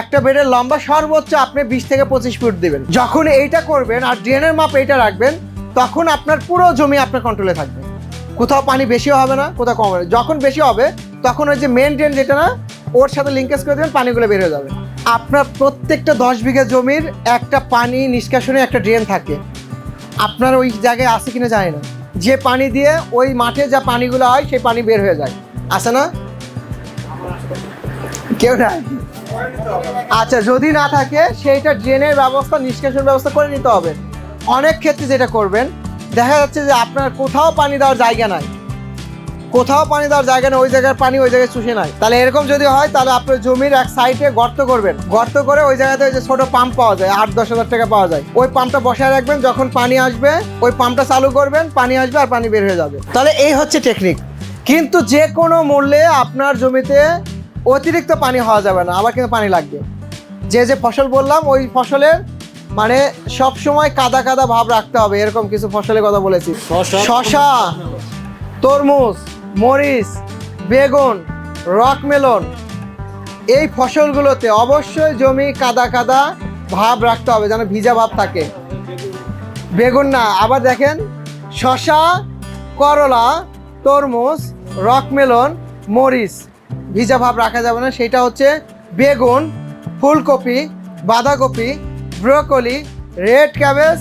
একটা বেডের লম্বা সর্বোচ্চ আপনি বিশ থেকে পঁচিশ ফুট দেবেন। যখন এইটা করবেন আর ড্রেনের মাপ এইটা রাখবেন, তখন আপনার পুরো জমি আপনার কন্ট্রোলে থাকবে। কোথাও পানি বেশি হবে না, কোথাও কম হবে। যখন বেশি হবে, তখন ওই যে মেন ড্রেন যেটা না, ওর সাথে লিঙ্কেজ করে দেবেন, পানিগুলো বের হয়ে যাবে। আপনার প্রত্যেকটা দশ বিঘা জমির একটা পানি নিষ্কাশনে একটা ড্রেন থাকে। আপনার ওই জায়গায় আছে কিনা জানি না। যে পানি দিয়ে ওই মাঠে যা পানিগুলো হয়, সেই পানি বের হয়ে যায়। আসে না? কেউ নাই। আচ্ছা যদি না থাকে, সেইটা ড্রেনের ব্যবস্থা নিষ্কাশন ব্যবস্থা করে নিতে হবে। অনেক ক্ষেত্রে যেটা করবেন, দেখা যাচ্ছে যে আপনার কোথাও পানি দেওয়ার জায়গা নাই। কোথাও পানি দেওয়ার জায়গা নেই, ওই জায়গার পানি ওই জায়গায় চুষে নাই। তাহলে এরকম যদি হয়, তাহলে আপনার জমির এক সাইডে গর্ত করবেন। গর্ত করে ওই জায়গাতে ওই যে ছোট পাম্প পাওয়া যায়, আট, দশ হাজার টাকা পাওয়া যায়। ওই পাম্পটা বসায় রাখবেন, যখন পানি আসবে, ওই পাম্পটা চালু করবেন, পানি আসবে আর পানি বের হয়ে যাবে। তাহলে এই হচ্ছে টেকনিক কিন্তু যে কোনো মূল্যে আপনার জমিতে অতিরিক্ত পানি হওয়া যাবে না আবার কিন্তু পানি লাগবে। যে যে ফসল বললাম ওই ফসলের মানে সব সময় কাদা কাদা ভাব রাখতে হবে এরকম কিছু ফসলের কথা বলেছি। শশা তরমুজ মরিচ বেগুন রকমেলন এই ফসলগুলোতে অবশ্যই জমি কাদা কাদা ভাব রাখতে হবে যেন ভিজা ভাব থাকে। বেগুন না আবার দেখেন শশা করলা তরমুজ রকমেলন মরিচ। ভিজা ভাব রাখা যাবে না। সেটা হচ্ছে বেগুন, ফুলকপি, বাঁধাকপি, ব্রোকলি, রেড ক্যাবেজ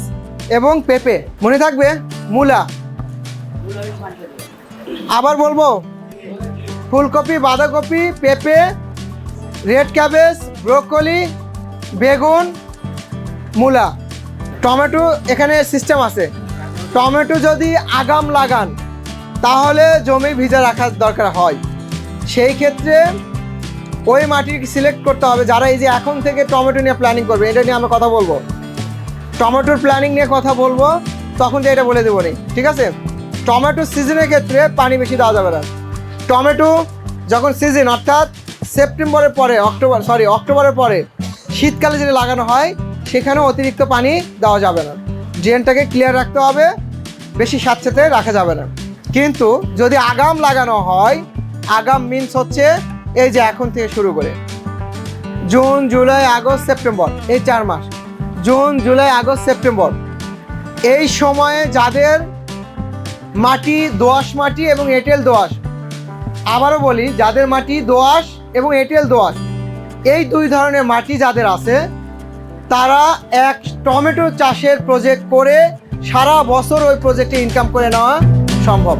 এবং পেঁপে। মনে থাকবে? মূলা। আবার বলব? ফুলকপি, বাঁধাকপি, পেঁপে, রেড ক্যাবেজ, ব্রোকলি, বেগুন, মূলা। টমেটো এখানে সিস্টেম আছে। টমেটো যদি আগাম লাগান, তাহলে জমি ভিজা রাখার দরকার হয়। সেই ক্ষেত্রে ওই মাটি সিলেক্ট করতে হবে যারা এই যে এখন থেকে টমেটো নিয়ে প্ল্যানিং করবে, এটা নিয়ে আমরা কথা বলব। টমেটোর প্ল্যানিং নিয়ে কথা বলব, তখন যে এটা বলে দেবো নি ঠিক আছে? টমেটো সিজনের ক্ষেত্রে পানি বেশি দেওয়া যাবে না। টমেটো যখন সিজন অর্থাৎ সেপ্টেম্বরের পরে, অক্টোবর সরি অক্টোবরের পরে শীতকালে যেটা লাগানো হয়, সেখানেও অতিরিক্ত পানি দেওয়া যাবে না। ড্রেনটাকে ক্লিয়ার রাখতে হবে, বেশি স্বাচ্ছাতে রাখা যাবে না। কিন্তু যদি আগাম লাগানো হয় আগাম মিন্স হচ্ছে এই যে এখন থেকে শুরু করে। জুন জুলাই আগস্ট সেপ্টেম্বর এই চার মাস। জুন জুলাই আগস্ট সেপ্টেম্বর এই সময়ে যাদের মাটি দোআঁশ মাটি এবং এঁটেল দোআঁশ, আবারও বলি, যাদের মাটি দোআঁশ এবং এঁটেল দোয়াশ এই দুই ধরনের মাটি যাদের আছে, তারা এক টমেটো চাষের প্রজেক্ট করে সারা বছর ওই প্রজেক্টে ইনকাম করে নেওয়া সম্ভব।